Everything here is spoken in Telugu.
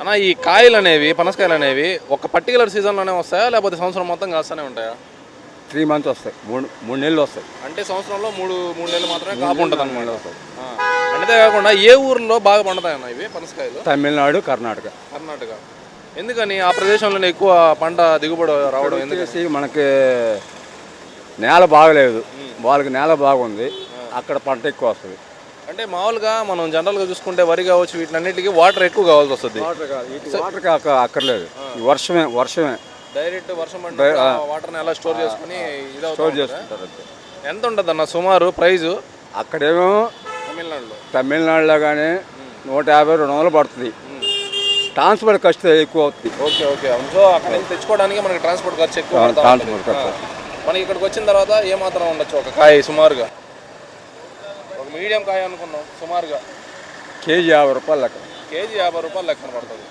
అన్న ఈ కాయలు అనేవి పనసకాయలు అనేవి ఒక పర్టికులర్ సీజన్లోనే వస్తాయా? లేకపోతే సంవత్సరం మొత్తం కాస్తూనే ఉంటాయా? త్రీ మంత్స్ వస్తాయి. మూడు మూడు నెలలు వస్తాయి. అంటే సంవత్సరంలో మూడు మూడు నెలలు మాత్రమే కాపు ఉంటుంది అనమాట అంతే కాకుండా ఏ ఊర్లో బాగా పండుతాయన్న ఇవి పనసకాయలు? తమిళనాడు కర్ణాటక. కర్ణాటక. ఎందుకని? ఆ ప్రదేశంలోనే ఎక్కువ పంట దిగుబడి రావడం ఎందుకు వచ్చేసి మనకి నేల బాగలేదు. వాళ్ళకి నేల బాగుంది. అక్కడ పంట ఎక్కువ వస్తుంది. అంటే మామూలుగా మనం జనరల్గా చూసుకుంటే వరి కావచ్చు వీటినన్నిటికీ వాటర్ ఎక్కువ కావాల్సి వస్తుంది. వాటర్ కాక అక్కర్లేదు. ఈ వర్షమే వర్షమే. డైరెక్ట్ వర్షం పడిన వాటర్ని ఎలా స్టోర్ చేసుకుని స్టోర్? చేసుకుంటారు అంతే. ఎంత ఉంటుంది అన్న సుమారు ప్రైజు? అక్కడేమో తమిళనాడులో. తమిళనాడులో కానీ నూట యాభై రెండు వందలు పడుతుంది. ట్రాన్స్పోర్ట్ ఖర్చు ఎక్కువ అవుతుంది. Okay okay. సో అక్కడ నుంచి తెచ్చుకోవడానికి మనకి ట్రాన్స్పోర్ట్ ఖర్చు ఎక్కువ ట్రాన్స్పోర్ట్. ఖర్చు. మనకి ఇక్కడికి వచ్చిన తర్వాత ఏ మాత్రం ఉండొచ్చు ఒక కాయ సుమారుగా? ఒక మీడియం కాయ అనుకున్నాం సుమారుగా. కేజీ యాభై రూపాయలు లెక్క. కేజీ యాభై రూపాయలు లెక్కన పడుతుంది.